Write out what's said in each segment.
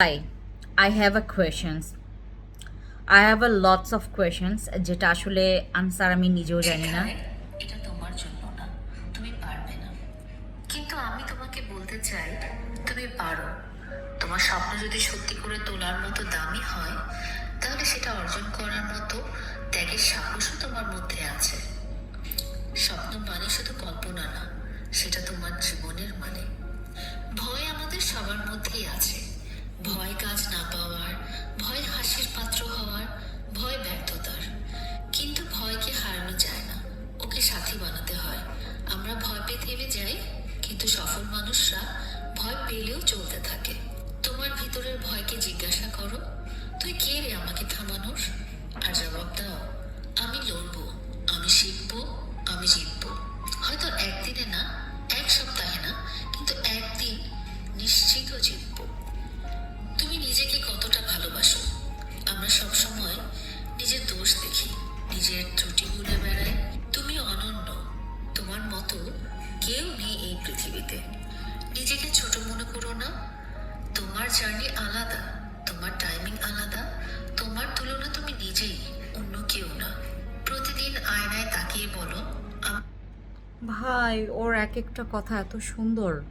Hi, I have a questions. I have a lots of questions যেটা আসলে answer আমি নিজেও জানি না। এটা তোমার জন্য না তুমি পারবে না। কিন্তু আমি তোমাকে বলতে চাই তুমি পারো। তোমার স্বপ্ন যদি সত্যি করে তোলার মতো দামি হয় তাহলে সেটা অর্জন করার মতো ত্যাগের সাহসও তোমার মধ্যে আছে। স্বপ্ন মানে শুধু কল্পনা না সেটা তোমার জীবনের মানে। ভয় আমাদের সবার মধ্যেই আছে। ভয় কাজ না পাওয়ার ভয় হাসির পাত্র হওয়ার, ভয় ব্যর্থতার। কিন্তু ভয়কে হারানো যায় না, ওকে সাথী বানাতে হয়। আমরা ভয় পেয়ে থেমে যাই, কিন্তু সফল মানুষরা ভয় পেলেও চলতে থাকে। তোমার ভিতরের ভয়কে জিজ্ঞাসা করো, তুই কে রে আমাকে থামানোর? আর জবাব দাও, আমি লড়বো, আমি শিখব, আমি জিতবো। হয়তো একদিনে নিজের ত্রুটি ভুলে বেড়াই তুমি অনন্য। তোমার মতো কেউ নেই এই পৃথিবীতে। নিজেকে ছোট মনে করো না। তোমার জার্নি আলাদা, তোমার টাইমিং আলাদা। তোমার তুলনা তুমি নিজেই, অন্য কেউ না। প্রতিদিন আয়নায় তাকিয়ে বলো, "আমি ভাই, ওর এক একটা কথা এত সুন্দর।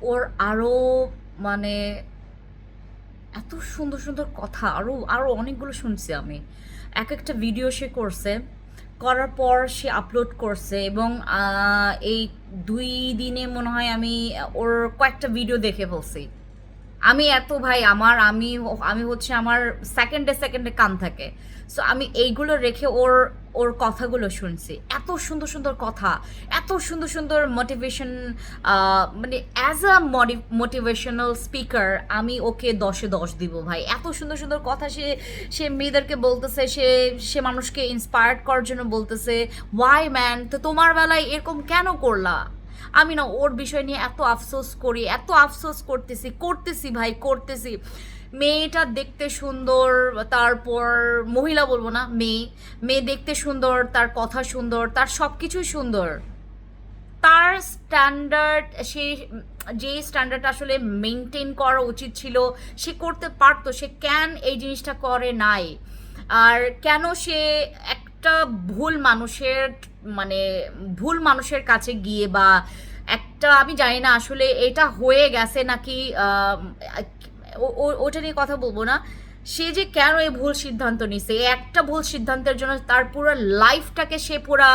ওর আরও মানে এত সুন্দর সুন্দর কথা আরও আরও অনেকগুলো শুনছি আমি। এক একটা ভিডিও সে করছে, করার পর সে আপলোড করছে এবং এই দুই দিনে মনে হয় আমি ওর কয়েকটা ভিডিও দেখে ফেলছি। আমি এত ভাই, আমার, আমি আমি হচ্ছে আমার সেকেন্ডে সেকেন্ডে কান থাকে। সো আমি এইগুলো রেখে ওর ওর কথাগুলো শুনছি। এত সুন্দর সুন্দর কথা, এত সুন্দর সুন্দর মোটিভেশন মানে অ্যাজ আ মোটিভেশনাল স্পিকার আমি ওকে দশে দশ দিব ভাই। এত সুন্দর সুন্দর কথা সে সে মেয়েদেরকে বলতেছে, সে সে মানুষকে ইন্সপায়ার্ড করার জন্য বলতেছে ওয়াই ম্যান তো তোমার বেলায় এরকম কেন করলা? আমি না ওর বিষয় নিয়ে এত আফসোস করি, এত আফসোস করতেছি করতেছি ভাই, করতেছি। মেয়েটা দেখতে সুন্দর, তারপর মহিলা বলব না, মেয়ে। মেয়ে দেখতে সুন্দর, তার কথা সুন্দর, তার সব কিছুই সুন্দর। তার স্ট্যান্ডার্ড সে যে স্ট্যান্ডার্ড আসলে মেনটেন করা উচিত ছিল, সে করতে পারতো, সে কেন এই জিনিসটা করে নাই? আর কেন সে একটা ভুল মানুষের মানে ভুল মানুষের কাছে গিয়ে বা একটা, আমি জানি না আসলে এটা হয়ে গেছে নাকি ওটা নিয়ে কথা বলব না। সে যে কেন এই ভুল সিদ্ধান্ত নিছে? এই একটা ভুল সিদ্ধান্তের জন্য তার পুরো লাইফটাকে সে পুরা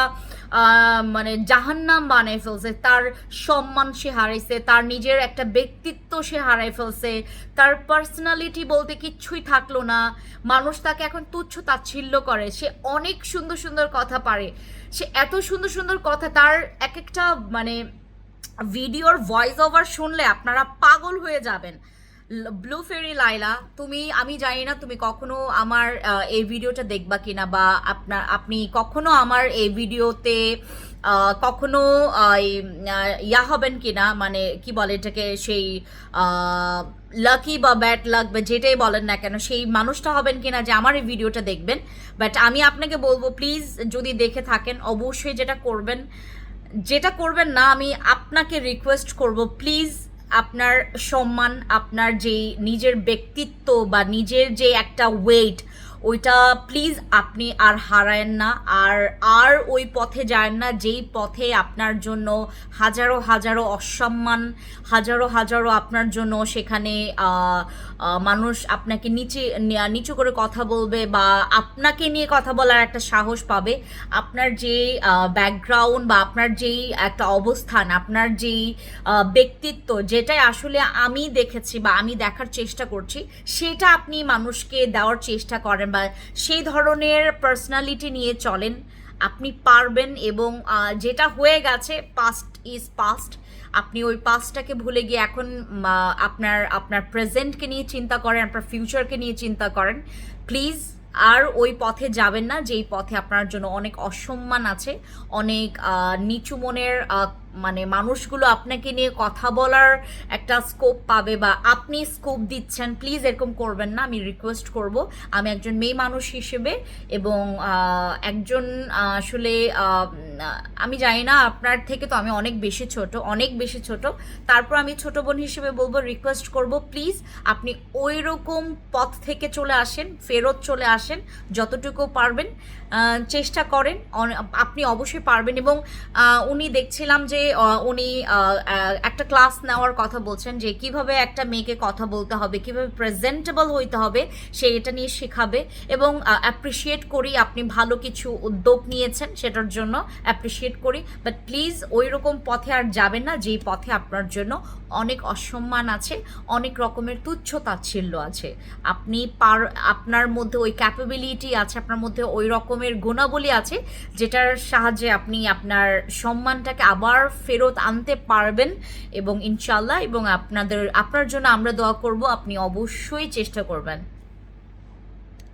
মানে জাহান্নাম বানিয়ে ফেলছে। তার সম্মান সে হারাইছে, তার নিজের একটা ব্যক্তিত্ব সে হারাই ফেলছে, তার পার্সোনালিটি বলতে কিচ্ছুই থাকল না। মানুষ তাকে এখন তুচ্ছ তাচ্ছিল্য করে। সে অনেক সুন্দর সুন্দর কথা পারে। সে এত সুন্দর সুন্দর কথা তার এক একটা মানে ভিডিওর ভয়েস ওভার শুনলে আপনারা পাগল হয়ে যাবেন। ব্লু ফেরি লাইলা তুমি, আমি জানি না তুমি কখনো আমার এই ভিডিওটা দেখবা কিনা বা আপনার, আপনি কখনো আমার এই ভিডিওতে কখনো ইয়া হবেন কিনা? মানে কি বলে এটাকে? সেই লাকি বা ব্যাড লাক বা যেটাই বলেন না কেন, সেই মানুষটা হবেন কিনা যে আমার এই ভিডিওটা দেখবেন। বাট আমি আপনাকে বলব প্লিজ যদি দেখে থাকেন, অবশ্যই যেটা করবেন যেটা করবেন না, আমি আপনাকে রিকোয়েস্ট করব প্লিজ আপনার সম্মান আপনার যেই নিজের ব্যক্তিত্ব বা নিজের যে একটা ওয়েট ওইটা প্লিজ আপনি আর হারায়েন না। আর আর ওই পথে যায় না, যেই পথে আপনার জন্য হাজারো হাজারো অসম্মান, হাজারো হাজারো আপনার জন্য সেখানে মানুষ আপনাকে নিচে নিচু করে কথা বলবে বা আপনাকে নিয়ে কথা বলার একটা সাহস পাবে। আপনার যে ব্যাকগ্রাউন্ড বা আপনার যেই একটা অবস্থান, আপনার যেই ব্যক্তিত্ব যেটাই আসলে আমি দেখেছি বা আমি দেখার চেষ্টা করছি, সেটা আপনি মানুষকে দেওয়ার চেষ্টা করেন বা সেই ধরনের পার্সোনালিটি নিয়ে চলেন। আপনি পারবেন এবং যেটা হয়ে গেছে পাস্ট ইজ পাস্ট আপনি ওই পাস্টটাকে ভুলে গিয়ে এখন আপনার আপনার প্রেজেন্টকে নিয়ে চিন্তা করেন, আপনার ফিউচারকে নিয়ে চিন্তা করেন। প্লিজ আর ওই পথে যাবেন না, যেই পথে আপনার জন্য অনেক অসম্মান আছে, অনেক নিচু মনের মানে মানুষগুলো আপনাকে নিয়ে কথা বলার একটা স্কোপ পাবে বা আপনি স্কোপ দিচ্ছেন প্লিজ এরকম করবেন না, আমি রিকোয়েস্ট করব। আমি একজন মেয়ে মানুষ হিসেবে এবং একজন আসলে আমি জানি না, আপনার থেকে তো আমি অনেক বেশি ছোট, অনেক বেশি ছোট। তারপর আমি ছোট বোন হিসেবে বলব রিকোয়েস্ট করব প্লিজ আপনি ওই রকম পথ থেকে চলে আসেন, ফেরত চলে আসেন, যতটুকু পারবেন চেষ্টা করেন আপনি অবশ্যই পারবেন এবং উনি দেখছিলাম যে উনি একটা ক্লাস নেওয়ার কথা বলছেন যে কীভাবে একটা মেয়েকে কথা বলতে হবে, কীভাবে প্রেজেন্টেবল হইতে হবে, সে এটা নিয়ে শেখাবে এবং অ্যাপ্রিসিয়েট করি আপনি ভালো কিছু উদ্যোগ নিয়েছেন সেটার জন্য অ্যাপ্রিসিয়েট করি। বাট প্লিজ ওই রকম পথে আর যাবেন না, যেই পথে আপনার জন্য অনেক অসম্মান আছে, অনেক রকমের তুচ্ছ তাচ্ছিল্য আছে। আপনি পার, আপনার মধ্যে ওই ক্যাপাবিলিটি আছে, আপনার মধ্যে ওই রকমের গুণাবলী আছে, যেটার সাহায্যে আপনি আপনার সম্মানটাকে আবার ফেরত আনতে পারবেন এবং ইনশাল্লাহ এবং আপনাদের, আপনার জন্য আমরা দোয়া করব, আপনি অবশ্যই চেষ্টা করবেন।